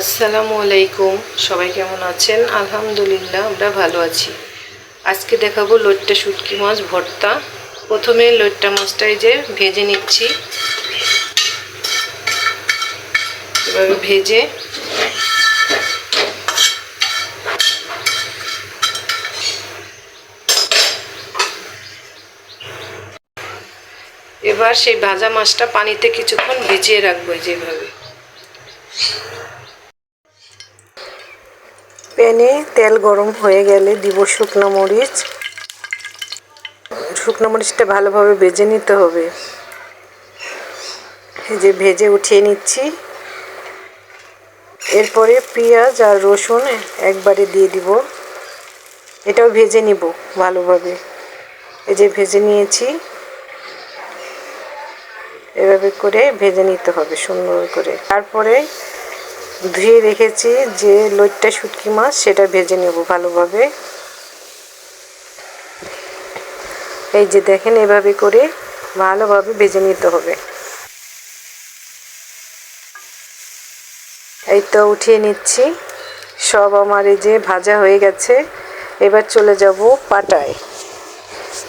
আসসালামু আলাইকুম। সবাই কেমন আছেন? আলহামদুলিল্লাহ, আমরা ভালো আছি। আজকে দেখাবো লইট্টা শুটকি মাছ ভর্তা। প্রথমে লইট্টা মাছটাই যে ভেজে নিচ্ছি। এভাবে ভেজে এবার সেই ভাজা মাছটা পানিতে কিছুক্ষণ ভিজিয়ে রাখব যেভাবে। প্যানে তেল গরম হয়ে গেলে দিব শুকনো মরিচ। শুকনো মরিচটা ভালোভাবে ভেজে নিতে হবে। যে ভেজে উঠিয়ে নিচ্ছি। এরপরে পেঁয়াজ আর রসুন একবারে দিয়ে দিব। এটাও ভেজে নিব ভালোভাবে। এই যে ভেজে নিয়েছি। এভাবে করে ভেজে নিতে হবে সুন্দর করে। তারপরে ধুয়ে রেখেছি, যে লইট্টা শুটকি মাছ সেটা ভেজে নেব ভালোভাবে। এই যে দেখেন, এভাবে করে ভালোভাবে ভেজে নিতে হবে। এই তো উঠিয়ে নিচ্ছি। সব আমার এই যে ভাজা হয়ে গেছে। এবার চলে যাব পাটায়।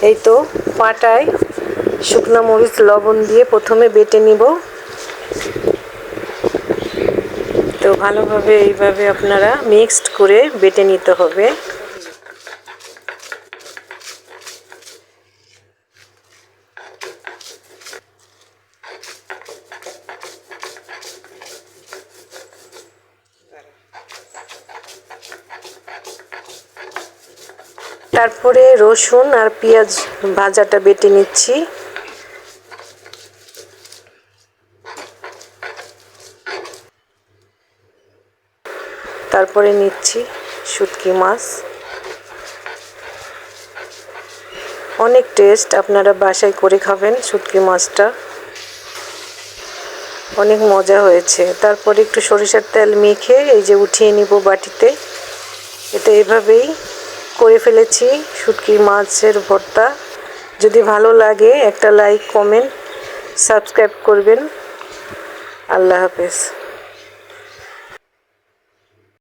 এই তো পাটায় শুকনো মরিচ লবণ দিয়ে প্রথমে বেটে নিব। তো ভালোভাবে এইভাবে আপনারা মিক্সড করে বেটে নিতে হবে। তারপরে রসুন আর পেঁয়াজ ভাজাটা বেটে নিচ্ছি। তারপরে নিচ্ছি শুটকি মাছ। অনেক টেস্ট আপনারা বাসায় করে খাবেন শুটকি মাছটা। অনেক মজা হয়েছে। তারপরে একটু সরিষার তেল মেখে এই যে উঠিয়ে নিব বাটিতে। এটা এভাবেই করে ফেলেছি শুটকি মাছের ভর্তা। যদি ভালো লাগে একটা লাইক, কমেন্ট, সাবস্ক্রাইব করবেন। আল্লাহ হাফেজ।